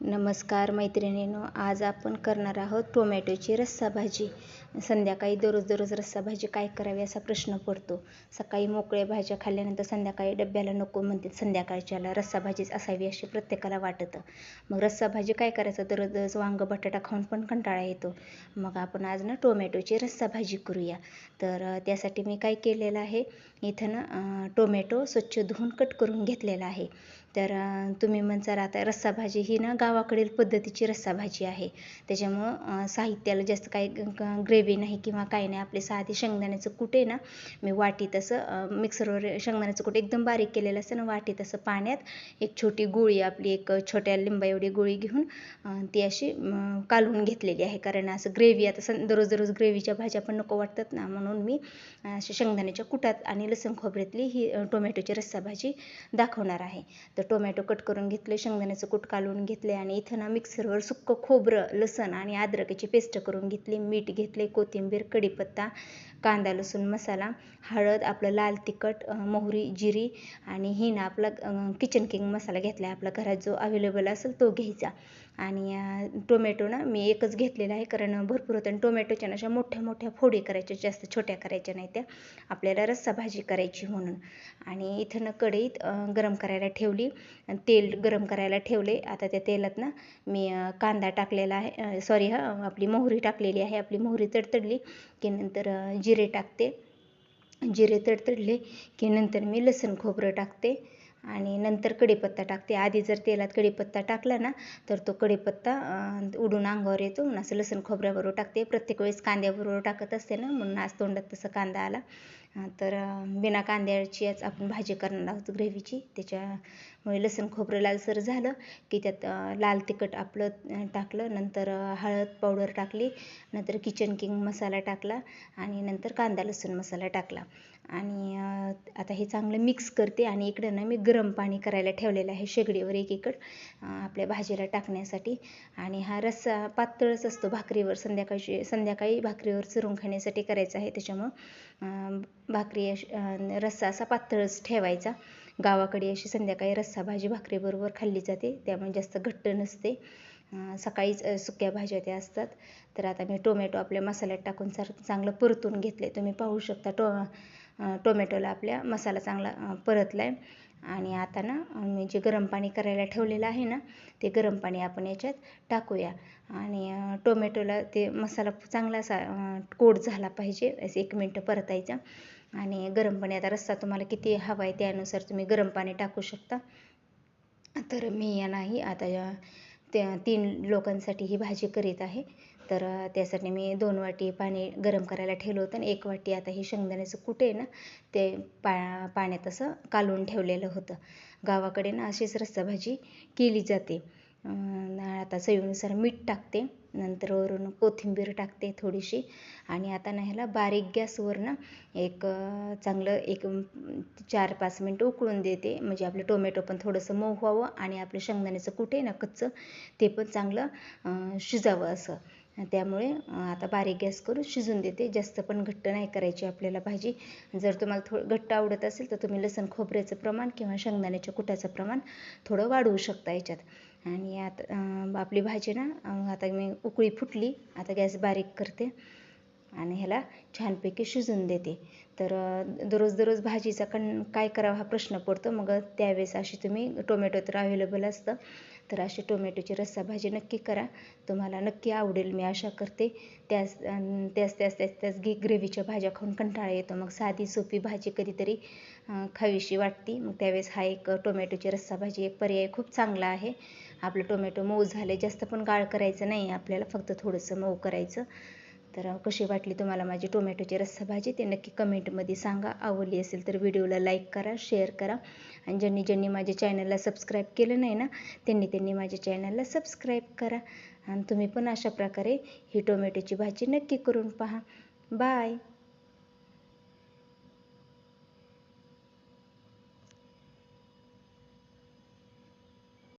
नमस्कार मैत्रिणींनो आज आपण करणार आहोत टोमॅटोची रस्सा भाजी संध्याकाळी दररोज दररोज रस्सा भाजी काय करावी असा प्रश्न पडतो. सकाळी मोकळ्या भाज्या खाल्ल्यानंतर संध्याकाळी डब्याला नको म्हणतात संध्याकाळच्याला रस्सा भाजीच असावी अशी प्रत्येकाला वाटतं. मग रस्सा भाजी काय करायचं? दररोज दररोज वांग बटाटा खाऊन पण कंटाळा येतो. मग आपण आज ना टोमॅटोची रस्सा भाजी करूया. तर त्यासाठी मी काय केलेलं आहे? इथं ना टोमॅटो स्वच्छ धुवून कट करून घेतलेला आहे. तर तुम्ही म्हणसाल आता रस्सा भाजी ही ना गावाकडील पद्धतीची रस्सा भाजी आहे. त्याच्यामुळं साहित्याला जास्त काही ग्रेव्ही नाही किंवा काही नाही. आपले साधे शेंगदाण्याचं कुठे ना मी वाटी तसं मिक्सरवर शेंगदाण्याचं कुठे एकदम बारीक केलेलं असतं ना वाटी तसं पाण्यात एक छोटी गोळी आपली एक छोट्या लिंबा एवढी गोळी घेऊन ती अशी कालवून घेतलेली आहे. कारण असं ग्रेव्ही आता सं दररोज दररोज ग्रेव्हीच्या भाज्या पण नको वाटतात ना. म्हणून मी अशी शेंगदाण्याच्या कुटात आणि लसण खोबऱ्यातली ही टोमॅटोची रस्सा भाजी दाखवणार आहे. तर टोमॅटो कट करून घेतले शेंगदाण्याचं कूट कालवून घेतले आणि इथं ना मिक्सरवर सुक्कं खोबरं लसण आणि अद्रकाची पेस्ट करून घेतली. मीठ घेतले कोथिंबीर कढीपत्ता कांदा लसूण मसाला हळद आपलं लाल तिखट मोहरी जिरी आणि हिना आपला किचन किंग मसाला घेतला आहे आपल्या घरात जो अवेलेबल असेल तो घ्यायचा. आणि टोमॅटो ना मी एकच घेतलेला आहे कारण भरपूर होतं आणि टोमॅटोच्या अशा मोठ्या मोठ्या फोडी करायच्या जास्त छोट्या करायच्या नाही त्या. आपल्याला रस्सा भाजी करायची म्हणून. आणि इथं ना कढईत गरम करायला ठेवली. तेल गरम करायला ठेवले. आता त्या तेलात ना मी कांदा टाकलेला आहे. सॉरी हा आपली मोहरी टाकलेली आहे. आपली मोहरी तडतडली की नंतर जिरे टाकते. जिरे तडतडले की नंतर मी लसूण खोबरं टाकते. आणि नंतर कढीपत्ता टाकते. आधी जर तेलात कढीपत्ता टाकला ना तर तो कढीपत्ता उडून अंगावर येतो. म्हणून असं लसण खोबऱ्याबरोबर टाकते. प्रत्येक वेळेस कांद्याबरोबर टाकत असते ना म्हणून आज तोंडात तसं कांदा आला. तर बिना कांद्याचीच आपण भाजी करणार आहोत ग्रेव्हीची. त्याच्यामुळे लसण खोबरं लालसर झालं की त्यात लाल तिखट आपलं टाकलं. नंतर हळद पावडर टाकली. नंतर किचन किंग मसाला टाकला. आणि नंतर कांदा लसूण मसाला टाकला. आणि आता हे चांगलं मिक्स करते आणि इकडं ना मी गरम पाणी करायला ठेवलेलं आहे शेगडीवर एकीकड आपल्या भाजीला टाकण्यासाठी. आणि हा रस्सा पातळच असतो भाकरीवर संध्याकाळची संध्याकाळी भाकरीवर चुरून खाण्यासाठी करायचा आहे. त्याच्यामुळं भाकरी रस्सा असा पातळच ठेवायचा. गावाकडे अशी संध्याकाळी रस्सा भाजी भाकरीबरोबर खाल्ली जाते. त्यामुळे जास्त घट्ट नसते. सकाळीच सुक्या भाज्या त्या असतात. तर आता मी टोमॅटो आपल्या मसाल्यात टाकून सार चांगलं परतून घेतले तुम्ही पाहू शकता टो टोमॅटोला आपल्या मसाला चांगला परतला आहे आणि आता ना मी जे गरम पाणी करायला ठेवलेलं आहे ना ते गरम पाणी आपण याच्यात टाकूया. आणि टोमॅटोला ते मसाला चांगला असा कोट झाला पाहिजे असं एक मिनटं परतायचा. आणि गरम पाणी आता रस्सा तुम्हाला किती हवा आहे त्यानुसार तुम्ही गरम पाणी टाकू शकता. तर मी या नाही आता त्या तीन लोकांसाठी ही भाजी करीत आहे. तर त्यासाठी मी दोन वाटी पाणी गरम करायला ठेवलं होतं आणि एक वाटी आता हे शेंगदाण्याचं कुठे आहे ना ते पा पाण्यात असं कालवून ठेवलेलं होतं. गावाकडे ना अशीच रस्सा भाजी केली जाते. आता चवीनुसार मीठ टाकते नंतर वरून कोथिंबीर टाकते थोडीशी आणि आता ना ह्याला बारीक गॅसवर ना एक चांगलं एक चार पाच मिनटं उकळून देते. म्हणजे आपलं टोमॅटो पण थोडंसं मऊ व्हावं आणि आपलं शेंगदाण्याचं कुठे ना कच्चं ते पण चांगलं शिजावं असं. त्यामुळे आता बारीक गॅस करून शिजून देते. जास्त पण घट्ट नाही करायची आपल्याला भाजी. जर तुम्हाला थोडं घट्ट आवडत असेल तर तुम्ही लसण खोबऱ्याचं प्रमाण किंवा शेंगदाण्याच्या कुटाचं प्रमाण थोडं वाढवू शकता याच्यात. आणि आता आपली भाजी ना आता मी उकळी फुटली. आता गॅस बारीक करते. आणि ह्याला छानपैकी शिजून देते. तर दररोज दररोज भाजीचा कण काय करावा हा प्रश्न पडतो. मग त्यावेळेस अशी तुम्ही टोमॅटो तर अवेलेबल असतं. तर अशी टोमॅटोची रस्सा भाजी नक्की करा. तुम्हाला नक्की आवडेल मी आशा करते. त्याच त्याच त्याच त्याच त्याच गी ग्रेव्हीच्या भाज्या खाऊन कंटाळा येतो. मग साधी सोपी भाजी कधीतरी खावीशी वाटते. मग त्यावेळेस हा एक टोमॅटोची रस्सा भाजी एक पर्याय खूप चांगला आहे. आपलं टोमॅटो मऊ झाले जास्त पण गाळ करायचं नाही. आपल्याला फक्त थोडंसं मऊ करायचं. तर कशी वाटली तुम्हाला माझी टोमॅटोची रस्सा भाजी? ते नक्की कमेंटमध्ये सांगा. आवडली असेल तर व्हिडिओला लाईक करा शेअर करा. आणि ज्यांनी ज्यांनी माझ्या चॅनलला सबस्क्राईब केलं नाही ना त्यांनी त्यांनी माझ्या चॅनलला सबस्क्राईब करा. आणि तुम्ही पण अशा प्रकारे ही टोमॅटोची भाजी नक्की करून पहा. बाय